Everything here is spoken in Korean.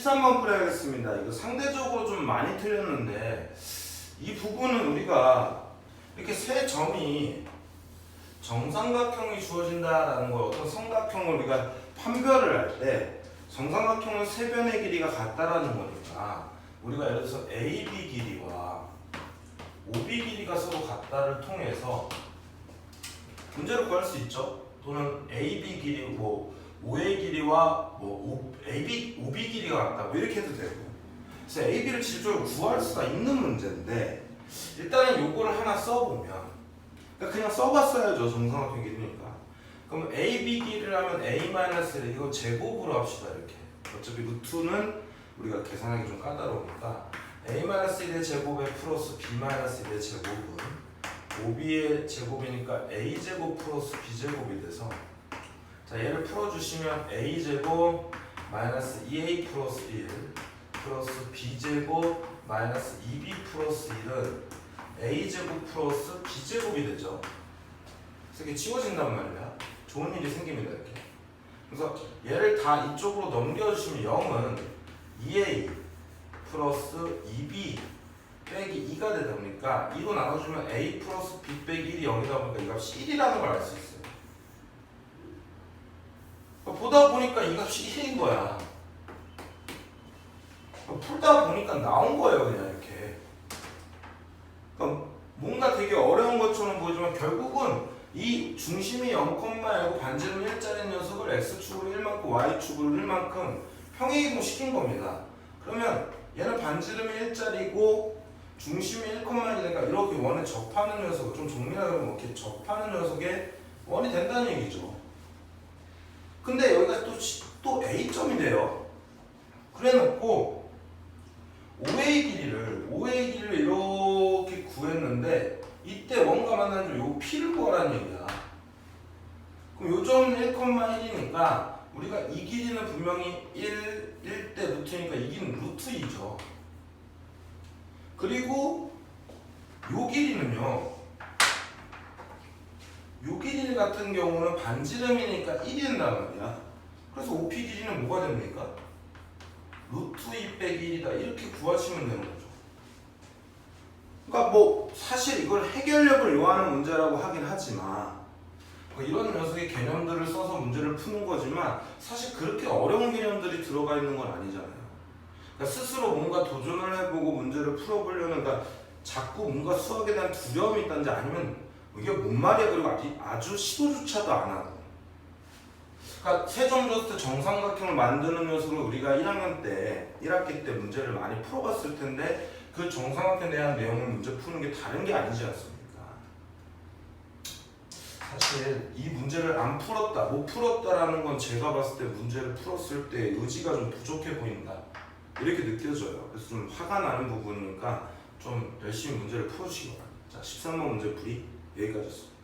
13번 풀어야겠습니다. 이거 상대적으로 좀 많이 틀렸는데 이 부분은 우리가 이렇게 세 점이 정삼각형이 주어진다라는 거 어떤 삼각형을 우리가 판별을 할 때 정삼각형은 세 변의 길이가 같다라는 거니까 우리가 예를 들어서 AB 길이와 OB 길이가 서로 같다를 통해서 문제를 구할 수 있죠. 또는 AB 길이 뭐 OA 길이와 뭐 O, AB OB 길이가 같다 뭐 이렇게 해도 되고. 그래서 AB를 질적으로 구할 수가 있는 문제인데 일단은 요거를 하나 써보면 그러니까 그냥 써봤어야죠 정삼각형 길이니까. 그럼 AB 길이를 하면 A-1 이거 제곱으로 합시다 이렇게. 어차피 루트는 우리가 계산하기 좀 까다로우니까 A-1의 제곱에 플러스 B-1의 제곱은 5b의 제곱이니까 a제곱 플러스 b제곱이 돼서 자 얘를 풀어주시면 a제곱 마이너스 2a 플러스 1 플러스 b제곱 마이너스 2b 플러스 1은 a제곱 플러스 b제곱이 되죠. 그래서 이게 지워진단 말이야. 좋은 일이 생깁니다 이렇게. 그래서 얘를 다 이쪽으로 넘겨주시면 0은 2a 플러스 2b 빼기 2가 되다 보니까 2로 나눠주면 a 플러스 b 빼기 1이 0이다 보니까 이 값이 1이라는 걸 알 수 있어요. 보다 보니까 이 값이 1인 거야. 풀다 보니까 나온 거예요, 그냥 이렇게. 그러니까 뭔가 되게 어려운 것처럼 보이지만 결국은 이 중심이 0,1고 반지름 1짜리 녀석을 x축으로 1만큼 y축으로 1만큼 평행이동 시킨 겁니다. 그러면 얘는 반지름이 1짜리고 중심이 1,1이니까 이렇게 원에 접하는 녀석 좀 정리하면 뭐 이렇게 접하는 녀석에 원이 된다는 얘기죠. 근데 여기가 또, 시- 또 A점이 돼요. 그래 놓고 5A 길이를 5A 길이를 이렇게 구했는데 이때 원과 만나는 요 P를 구하라는 얘기야. 그럼 요점은 1,1이니까 우리가 이 길이는 분명히 1, 1대 루트니까 이 길이는 루트 2죠. 그리고 요 길이는요. 같은 경우는 반지름이니까 1이 된단 말이야. 그래서 OP 길이는 뭐가 됩니까? 루트 2 빼기 1이다. 이렇게 구하시면 되는 거죠. 그러니까 뭐 사실 이걸 해결력을 요하는 문제라고 하긴 하지만 뭐 이런 녀석의 개념들을 써서 문제를 푸는 거지만 사실 그렇게 어려운 개념들이 들어가 있는 건 아니잖아요. 그러니까 스스로 뭔가 도전을 해보고 문제를 풀어보려는 그러니까 자꾸 뭔가 수학에 대한 두려움이 있다든지 아니면 이게 뭔 말이야 그리고 아주, 아주 시도조차도 안 하고 그러니까 때 정삼각형을 만드는 녀석을 우리가 1학년 때 1학기 때 문제를 많이 풀어봤을 텐데 그 정삼각형에 대한 내용을 문제 푸는 게 다른 게 아니지 않습니까? 사실 이 문제를 안 풀었다, 못 풀었다라는 건 제가 봤을 때 문제를 풀었을 때 의지가 좀 부족해 보인다. 이렇게 느껴져요. 그래서 좀 화가 나는 부분이니까 좀 열심히 문제를 풀어주시기 바랍니다. 자, 13번 문제 풀이 여기까지였습니다.